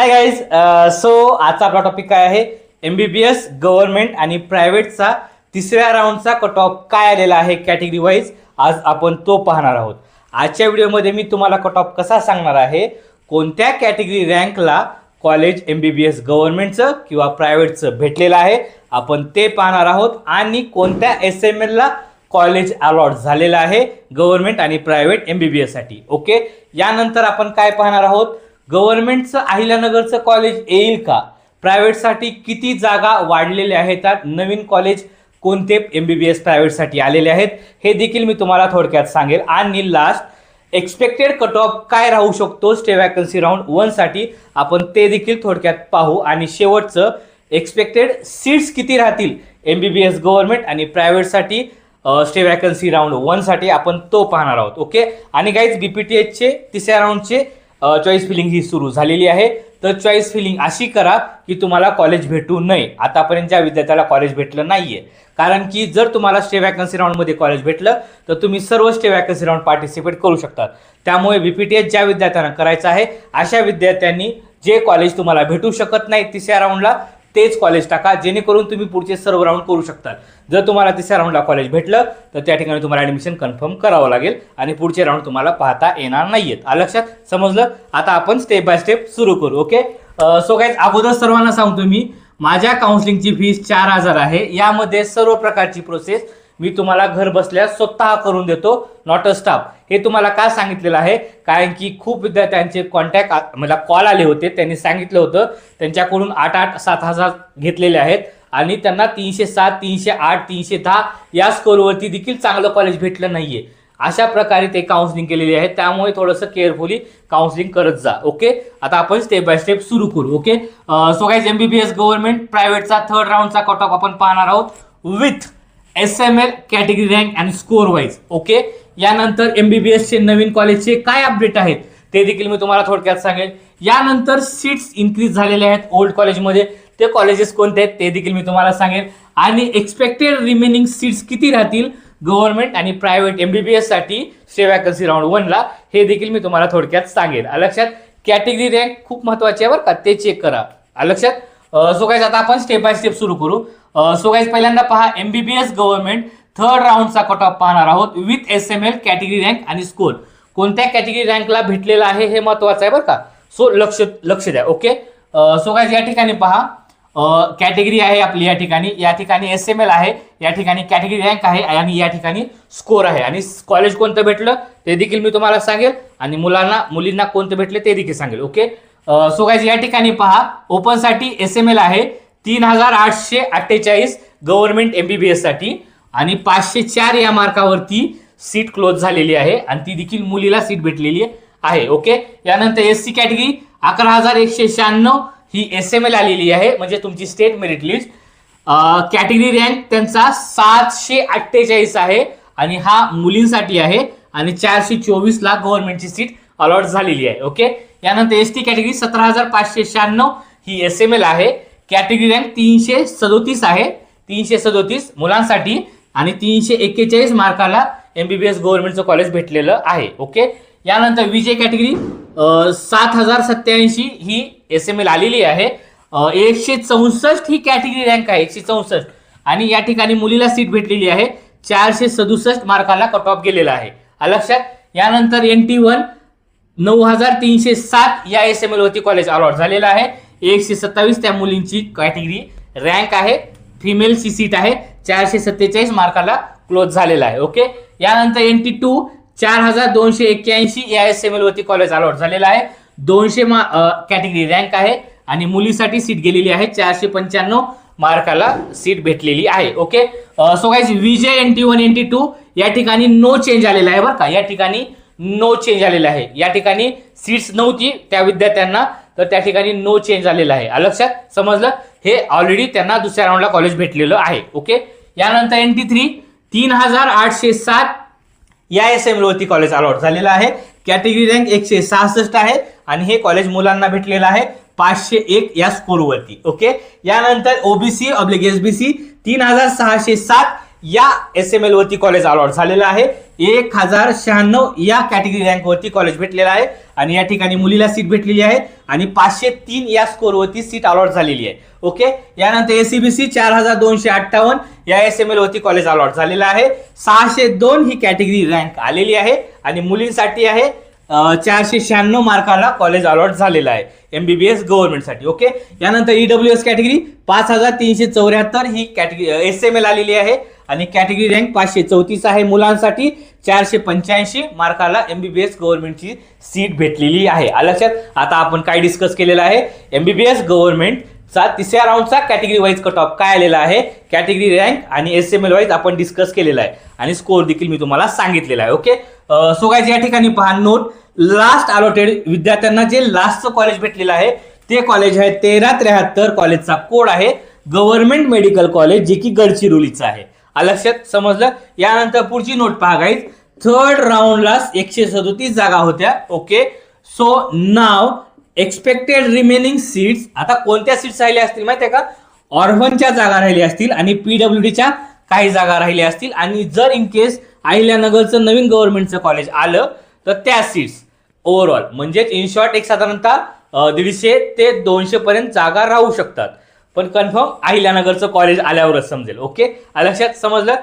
Hi guys so आजचा आपला topic काय आहे? M B B S government आणि प्रायव्हेटचा तिसऱ्या राऊंडचा कट ऑफ काय आलेला आहे कॅटेगरी वाईज आज आपण तो पाहणार आहोत. आजच्या व्हिडिओमध्ये मी तुम्हाला कट ऑफ कसा सांगणार आहे? कोणत्या category रँकला college M B B S गव्हर्नमेंटचं किंवा प्रायव्हेटचं भेटलेलं आहे? आपण ते पाहणार आहोत. आणि कोणत्या एस एम एलला कॉलेज अलॉट झालेलं आहे? गव्हर्नमेंट आणि प्रायव्हेट एम बी बी एससाठी ओके यानंतर आपण काय पाहणार आहोत? गव्हर्नमेंटचं अहिल्यानगरचं कॉलेज येईल का? प्रायव्हेटसाठी किती जागा वाढलेल्या आहेत? त्यात नवीन कॉलेज कोणते एम बी बी एस प्रायव्हेटसाठी आलेले आहेत? हे देखील मी तुम्हाला थोडक्यात सांगेल. आणि लास्ट एक्सपेक्टेड कट ऑफ काय राहू शकतो? स्टे वॅकन्सी राऊंड वनसाठी आपण ते देखील थोडक्यात पाहू. आणि शेवटचं एक्सपेक्टेड सीट्स किती राहतील? M B B S government आणि प्रायव्हेटसाठी स्टे वॅकन्सी राऊंड वनसाठी आपण तो पाहणार आहोत. ओके आणि गाईज बी पी टी एचचे तिसऱ्या राऊंडचे चॉईस फिलिंग ही सुरू झालेली आहे. तर चॉईस फिलिंग अशी करा की तुम्हाला कॉलेज भेटू नये. आतापर्यंत ज्या विद्यार्थ्याला कॉलेज भेटलं नाहीये. कारण की जर तुम्हाला स्टे वॅकन्सी राऊंडमध्ये कॉलेज भेटलं तर तुम्ही सर्व स्टे वॅकन्सी राऊंड पार्टिसिपेट करू शकतात त्यामुळे बी पी टी एच ज्या विद्यार्थ्यांना करायचं आहे अशा विद्यार्थ्यांनी जे कॉलेज तुम्हाला भेटू शकत नाही तिसऱ्या राऊंडला तेच कॉलेज टाका जेणेकरून तुम्ही पुढचे सर्व राऊंड करू शकता. जर तुम्हाला तिसऱ्या राऊंडला कॉलेज भेटलं तर त्या ठिकाणी तुम्हाला ॲडमिशन कन्फर्म करावं लागेल आणि पुढचे राऊंड तुम्हाला पाहता येणार नाही आहेत लक्षात? समजलं? आता आपण स्टेप बाय स्टेप सुरू करू ओके सो काय अगोदर सर्वांना सांगतो मी माझ्या काउन्सिलिंगची फीस चार हजार आहे. यामध्ये सर्व प्रकारची प्रोसेस मी तुम्हाला घर बसल्या स्वतः करून देतो नॉट अ स्टाफ हे तुम्हाला का सांगितलेलं आहे? कारण की खूप विद्यार्थ्यांचे कॉन्टॅक्ट मला कॉल आले होते. त्यांनी सांगितलं होतं त्यांच्याकडून आठ आठ सात हजार घेतलेले आहेत. आणि त्यांना तीनशे सात तीनशे आठ तीनशे दहा या स्कोरवरती देखील चांगलं कॉलेज भेटलं नाहीये. अशा प्रकारे ते काउन्सिलिंग केलेली आहे. त्यामुळे थोडंसं केअरफुली काउन्सिलिंग करत जा ओके आता आपण स्टेप बाय स्टेप सुरू करू okay so guys M B B S government प्रायव्हेटचा third राऊंडचा कट ऑफ आपण पाहणार आहोत with S M L category rank and score wise okay यानंतर एम बी बी एसचे नवीन कॉलेजचे काय अपडेट आहेत? ते देखील मी तुम्हाला थोडक्यात सांगेल. यानंतर सीट्स इन्क्रीज झालेले आहेत ओल्ड कॉलेजमध्ये ते कॉलेजेस कोणते आहेत ते देखील मी तुम्हाला सांगेल. आणि एक्सपेक्टेड रिमेनिंग सीट्स किती राहतील? गव्हर्नमेंट आणि प्रायव्हेट एम बी बी एससाठी स्टे वॅकन्सी राऊंड वनला हे देखील मी तुम्हाला थोडक्यात सांगेल. लक्षात? कॅटेगरी रँक खूप महत्वाची आहे बरं का. ते चेक करा. लक्षात? सो काय आता आपण स्टेप बाय स्टेप सुरू करू. सो गाईज पहिल्यांदा पहा M B B S government third राऊंडचा cut off पाहणार आहोत with S M L category rank आणि स्कोर कोणत्या कॅटेगरी रँकला भेटलेला आहे हे महत्वाचं आहे बरं का? सो लक्ष लक्ष द्या ओके सो गाईज या ठिकाणी पहा. कॅटेगरी आहे आपली या ठिकाणी. या ठिकाणी एस एम एल आहे या ठिकाणी कॅटेगरी रँक आहे आणि या ठिकाणी स्कोर आहे. आणि कॉलेज कोणतं भेटलं? ते देखील मी तुम्हाला सांगेल. आणि मुलांना मुलींना कोणतं भेटले ते देखील सांगेल ओके सो गाईज या ठिकाणी पहा. ओपनसाठी एस एम एल आहे. तीन हजार आठशे अठ्ठेचाळीस गव्हर्नमेंट एम बी बी एससाठी आणि पाचशे चार या मार्कावरती सीट क्लोज झालेली आहे आणि ती देखील मुलीला सीट भेटलेली आहे. ओके यानंतर एस सी कॅटेगरी अकरा हजार एकशे शहाण्णव ही एस एम एल आलेली आहे. म्हणजे तुमची state merit list category rank त्यांचा सातशे अठ्ठेचाळीस आहे आणि हा मुलींसाठी आहे आणि चारशे चोवीस लाख गव्हर्नमेंटची सीट अलॉट झालेली आहे. ओके यानंतर एस टी कॅटेगरी सतरा हजार पाचशे शहाण्णव ही एस एम एल आहे. कॅटेगरी रँक तीनशे सदोतीस आहे. तीनशे सदोतीस मुलांसाठी आणि तीनशे एक्केचाळीस मार्काला एम बी बी एस गव्हर्नमेंटचं कॉलेज भेटलेलं आहे. ओके यानंतर विजय कॅटेगरी सात हजार सत्याऐंशी ही एस एम एल आलेली आहे. एकशे चौसष्ट ही कॅटेगरी रँक आहे. एकशे चौसष्ट. आणि या ठिकाणी मुलीला सीट भेटलेली आहे. चारशे सदुसष्ट मार्काला कट ऑफ गेलेला आहे. लक्षात? यानंतर एन टी वन नऊ हजार तीनशे सात या एस एम एल वरती कॉलेज अलॉट झालेलं आहे. एकशे सत्तावीस त्या मुलींची कॅटेगरी रँक आहे. फिमेलची सीट आहे. चारशे सत्तेचाळीस मार्काला क्लोज झालेला आहे. ओके यानंतर एन टी टू चार हजार दोनशे एक्क्याऐंशी आय एस एम एल वरती कॉलेज अलॉट झालेला आहे. दोनशे मा कॅटेगरी रँक आहे. आणि मुलीसाठी सीट गेलेली आहे. चारशे पंच्याण्णव मार्काला सीट भेटलेली आहे. Okay so guys V J N T one N T two या ठिकाणी नो चेंज आलेला आहे बरं का. या ठिकाणी नो चेंज आलेला आहे. या ठिकाणी सीट्स नव्हती त्या विद्यार्थ्यांना. तर त्या ठिकाणी नो चेंज आलेला आहे. लक्षात? समजलं? हे ऑलरेडी त्यांना दुसऱ्या राऊंडला कॉलेज भेटलेलं आहे. ओके यानंतर एन टी थ्री तीन हजार आठशे सात या एस एम वरती कॉलेज अलॉट झालेलं आहे. कॅटेगरी रँक एकशे सहासष्ट आहे. आणि हे कॉलेज मुलांना भेटलेलं आहे पाचशे एक या स्कोरवरती ओके यानंतर ओबीसी अब्लिक एस बी सी तीन हजार सहाशे सात या एस एम एल वरती कॉलेज अलॉट झालेलं आहे. एक हजार शहाण्णव या कॅटेगरी रँक वरती कॉलेज भेटलेलं आहे. आणि या ठिकाणी मुलीला सीट भेटलेली आहे. आणि पाचशे तीन या स्कोर वरती सीट अलॉट झालेली आहे. ओके यानंतर एसीबीसी चार हजार दोनशे अठ्ठावन्न या एस एम एल वरती कॉलेज अलॉट झालेलं आहे. सहाशे दोन ही कॅटेगरी रँक आलेली आहे. आणि मुलींसाठी आहे चारशे शहाण्णव मार्काला कॉलेज अलॉट झालेलं आहे. एमबीबीएस गव्हर्नमेंटसाठी ओके यानंतर ईडब्ल्यू एस कॅटेगरी पाच हजार तीनशे चौऱ्याहत्तर ही कॅटेगरी एस एम एल आलेली आहे. आणि कॅटेगरी रँक पाचशे चौतीस आहे. मुलांसाठी चारशे पंच्याऐंशी मार्काला एमबीबीएस गव्हर्नमेंटची सीट भेटलेली आहे. लक्षात? आता आपण काय डिस्कस केलेलं आहे? एमबीबीएस गव्हर्नमेंटचा तिसऱ्या राऊंडचा कॅटेगरी वाईज कट ऑफ काय आलेला आहे? कॅटेगरी रँक आणि एस एम एल वाईज आपण डिस्कस केलेला आहे. आणि स्कोर देखील मी तुम्हाला सांगितलेला आहे. ओके सो काय या ठिकाणी पहा नोट लास्ट अलॉटेड विद्यार्थ्यांना जे लास्टचं कॉलेज भेटलेलं आहे ते कॉलेज आहे तेरा त्र्याहत्तर कॉलेजचा कोड आहे. गव्हर्नमेंट मेडिकल कॉलेज जे की गडचिरोलीचं आहे. लक्षात समजलं? यानंतर पुढची नोट पहा गाईज थर्ड राऊंडला एकशे सदोतीस जागा होत्या. ओके सो नाव एक्सपेक्टेड रिमेनिंग सीट्स आता कोणत्या सीट्स राहिल्या असतील माहिती आहे का ऑर्फनच्या जागा राहिल्या असतील आणि पीडब्ल्यू डीच्या काही जागा राहिल्या असतील. आणि जर इन केस अहिल्यानगरचं नवीन गव्हर्नमेंटचं कॉलेज आलं तर त्या सीट्स ओव्हरऑल म्हणजेच इन शॉर्ट एक साधारणतः दीडशे ते दोनशे पर्यंत जागा राहू शकतात. पण कन्फर्म अहिल्यानगरचं कॉलेज आल्यावरच समजेल ओके लक्षात समजलं?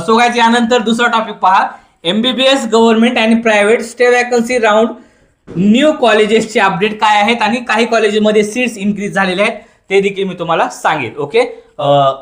सो काय यानंतर दुसरा टॉपिक पहा. एमबीबीएस गव्हर्नमेंट आणि private stay vacancy round new कॉलेजेसचे update काय आहेत आणि काही कॉलेजेसमध्ये सीट्स इन्क्रीज झालेले आहेत ते देखील मी तुम्हाला सांगेल okay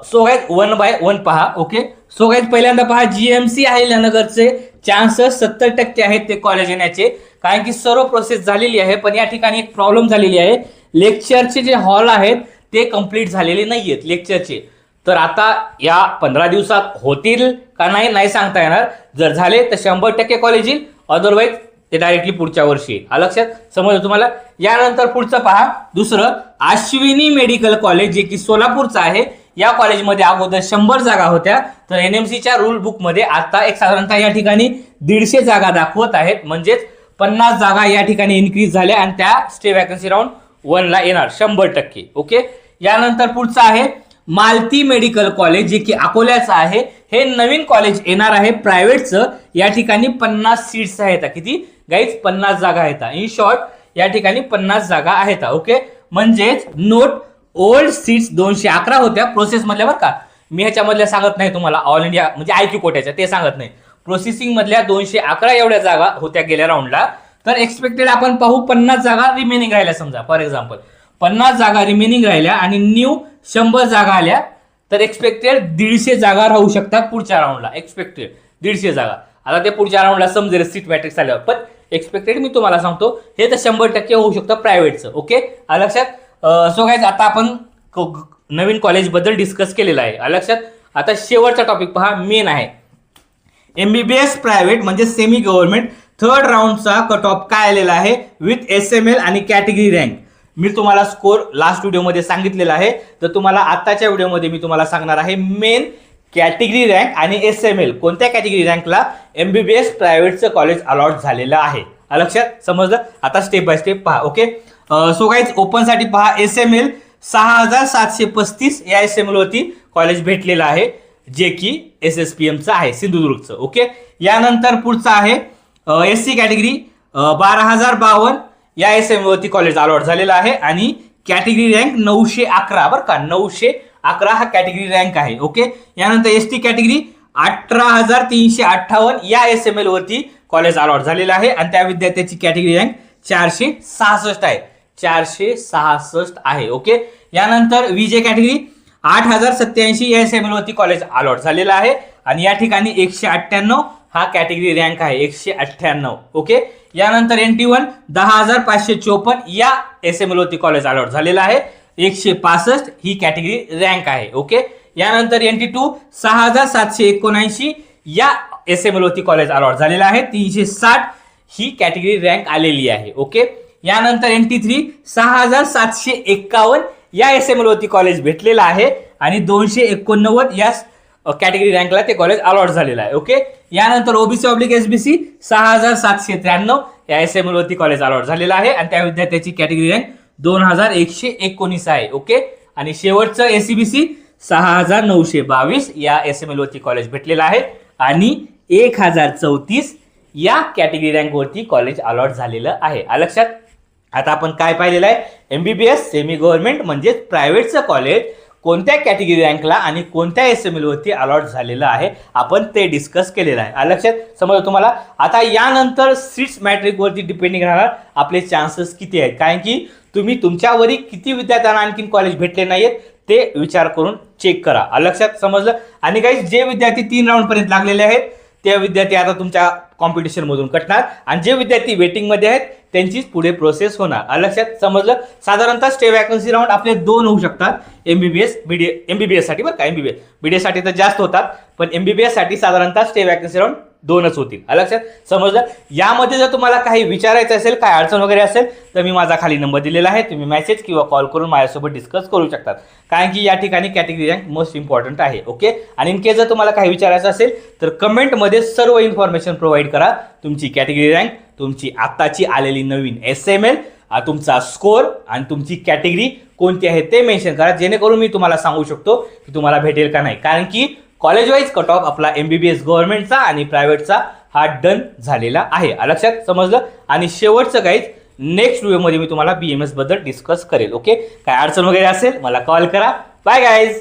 so guys one by one पहा ओके सो पहिल्यांदा पहा जीएमसी अहिल्यानगरचे चान्सेस सत्तर टक्के आहेत ते कॉलेज येण्याचे. कारण की सर्व प्रोसेस झालेली आहे पण या ठिकाणी एक प्रॉब्लेम झालेली आहे. लेक्चरचे जे हॉल आहेत ते कंप्लीट झालेले नाही आहेत लेक्चरचे तर आता या पंधरा दिवसात होतील का नाही नाही सांगता येणार. जर झाले तर शंभर टक्के कॉलेज येईल. अदरवाईज ते डायरेक्टली पुढच्या वर्षी येईल. लक्षात समजलं तुम्हाला? यानंतर पुढचं पहा. दुसरं अश्विनी मेडिकल कॉलेज जे की सोलापूरचं आहे या कॉलेजमध्ये अगोदर शंभर जागा होत्या. तर एन एम सीच्या रूल बुकमध्ये आता एक साधारणतः या ठिकाणी दीडशे जागा दाखवत आहेत. म्हणजेच पन्नास जागा या ठिकाणी इन्क्रीज झाल्या आणि त्या स्टे वॅकन्सी राऊंड वनला येणार. शंभर टक्के. ओके यानंतर पुढचं आहे मालती मेडिकल कॉलेज जे की अकोल्याचं आहे. हे नवीन कॉलेज येणार आहे प्रायव्हेटचं. या ठिकाणी पन्नास सीट्स आहेत. किती? गाईज पन्नास जागा आहेत. इन शॉर्ट या ठिकाणी पन्नास जागा आहेत. ओके म्हणजेच नोट ओल्ड सीट्स दोनशे अकरा होत्या प्रोसेस मधल्या बरं का. मी ह्याच्यामधल्या सांगत नाही तुम्हाला. ऑल इंडिया म्हणजे आय क्यू कोट्याच्या ते सांगत नाही. प्रोसेसिंग मधल्या दोनशे अकरा एवढ्या जागा होत्या गेल्या राऊंडला तर एक्सपेक्टेड आपण पाहू पन्नास जागा रिमेनिंग राहिल्या समजा. फॉर एक्झाम्पल पन्नास जागा रिमेनिंग राहिल्या आणि न्यू शंभर जागा आल्या तर एक्सपेक्टेड दीडशे जागा राहू शकतात पुढच्या राऊंडला एक्सपेक्टेड दीडशे जागा. आता ते पुढच्या राऊंडला समजेल सीट मॅट्रिक्स आल्यावर. पण एक्सपेक्टेड मी तुम्हाला सांगतो हे तर शंभर टक्के होऊ शकतं प्रायव्हेटचं ओके लक्षात? सो गाईज आता आपण नवीन कॉलेजबद्दल डिस्कस केलेलं आहे. लक्षात? आता शेवटचा टॉपिक पहा मेन आहे. एमबीबीएस प्रायव्हेट म्हणजे सेमी गव्हर्नमेंट थर्ड राऊंडचा कट ऑफ काय आलेला आहे? विथ एस एम एल आणि कॅटेगरी रँक मी तुम्हाला स्कोर लास्ट व्हिडिओमध्ये सांगितलेला आहे. तर तुम्हाला आत्ताच्या व्हिडिओमध्ये मी तुम्हाला सांगणार आहे मेन कॅटेगरी रँक आणि एस एम एल कोणत्या कॅटेगरी रँकला एम बी बी एस प्रायव्हेटचं कॉलेज अलॉट झालेलं आहे? लक्षात? समजलं? आता स्टेप बाय स्टेप पहा ओके सो काहीच ओपनसाठी पहा एस एम एल सहा हजार सातशे पस्तीस या एस एम एलवरती कॉलेज भेटलेलं आहे जे की एस एस पी एमचं आहे सिंधुदुर्गचं ओके यानंतर पुढचं आहे एस सी कॅटेगरी बारा हजार बावन्न या एस एम वरती कॉलेज अलॉट झालेला आहे आणि कॅटेगरी रँक नऊशे अकरा बरं का? नऊशे अकरा हा कॅटेगरी रँक आहे ओके यानंतर एस टी कॅटेगरी अठरा हजार तीनशे अठ्ठावन्न या एस एम एलवरती कॉलेज अलॉट झालेलं आहे आणि त्या विद्यार्थ्याची कॅटेगरी रँक चारशे सहासष्ट आहे. चारशे सहासष्ट आहे ओके यानंतर विजे कॅटेगरी आठ हजार सत्याऐंशी या एस एम एल वरती कॉलेज अलॉट झालेलं आहे आणि या ठिकाणी एकशे अठ्ठ्याण्णव हा कॅटेगरी रँक आहे एकशे अठ्ठ्याण्णव ओके यानंतर एन टी वन दहा हजार पाचशे चोपन्न या एस एम एल वरती कॉलेज अलॉट झालेलं आहे. एकशे पासष्ट ही कॅटेगरी रँक आहे ओके यानंतर एन टी टू सहा हजार सातशे एकोणऐंशी या एस एम एल वरती कॉलेज अलॉट झालेलं आहे. तीनशे साठ ही कॅटेगरी रँक आलेली आहे ओके यानंतर एन टी थ्री सहा हजार सातशे एक्कावन्न या एस एम एल वरती कॉलेज भेटलेलं आहे आणि दोनशे एकोणनव्वद या कॅटेगरी रँकला ते कॉलेज अलॉट झालेलं आहे ओके यानंतर ओबीसी ऑब्लिक एसबीसी सहा हजार सातशे त्र्याण्णव या एस एम एलवरती कॉलेज अलॉट झालेलं आहे आणि त्या विद्यार्थ्याची कॅटेगरी रँक दोन हजार एकशे एकोणीस आहे ओके आणि शेवटचं एसीबीसी सहा हजार नऊशे बावीस या एस एम एल वरती कॉलेज भेटलेलं आहे आणि एक हजार चौतीस या कॅटेगरी रँकवरती कॉलेज अलॉट झालेलं आहे. लक्षात? आता आपण काय पाहिलेलं आहे? एमबीबीएस सेमी गव्हर्नमेंट म्हणजेच प्रायव्हेटचं कॉलेज कोणत्या कॅटेगरी रँकला आणि कोणत्या एस एम एलवरती अलॉट झालेलं आहे आपण ते डिस्कस केलेलं आहे. लक्षात? समजलं तुम्हाला? आता यानंतर सीट्स मॅट्रिकवरती डिपेंडिंग राहणार आपले चान्सेस किती आहेत? कारण की तुम्ही तुमच्यावरही किती विद्यार्थ्यांना आणखीन कॉलेज भेटले नाहीत ते विचार करून चेक करा. लक्षात? समजलं? आणि काही जे विद्यार्थी तीन राऊंडपर्यंत लागलेले आहेत ते विद्यार्थी आता तुमच्या कॉम्पिटिशनमधून कटणार. आणि जे विद्यार्थी वेटिंगमध्ये आहेत त्यांचीच पुढे प्रोसेस होणार. लक्षात समजलं साधारणतः स्टे वॅकन्सी राऊंड आपले दोन होऊ शकतात. एमबीबीएस बी बी साठी बरं का एमबीबीएस बीडीएससाठी तर जास्त होतात पण एमबीबीएससाठी साधारणतः स्टे वॅकन्सी राऊंड दोनच होतील. लक्षात? समजलं? यामध्ये जर तुम्हाला काही विचारायचं असेल काय अडचण वगैरे असेल तर मी माझा खाली नंबर दिलेला आहे. तुम्ही मेसेज किंवा कॉल करून माझ्यासोबत डिस्कस करू शकतात. कारण की या ठिकाणी कॅटेगरी रँक मोस्ट इम्पॉर्टंट आहे ओके आणि इन केस जर तुम्हाला काही विचारायचं असेल तर कमेंटमध्ये सर्व इन्फॉर्मेशन प्रोव्हाइड करा. तुमची कॅटेगरी रँक तुमची आत्ताची आलेली नवीन एस एम एल तुमचा स्कोर आणि तुमची कॅटेगरी कोणती आहे ते मेन्शन करा. जेणेकरून मी तुम्हाला सांगू शकतो की तुम्हाला भेटेल का नाही. कारण की कॉलेज वाईज कट ऑफ आपला एमबीबीएस गव्हर्नमेंटचा आणि प्रायव्हेटचा हा डन झालेला आहे. लक्षात समजलं? आणि शेवटचं काहीच नेक्स्ट व्हिडिओमध्ये मी तुम्हाला बी एम एसबद्दल डिस्कस करेल ओके काय अडचण वगैरे असेल मला कॉल करा. Bye guys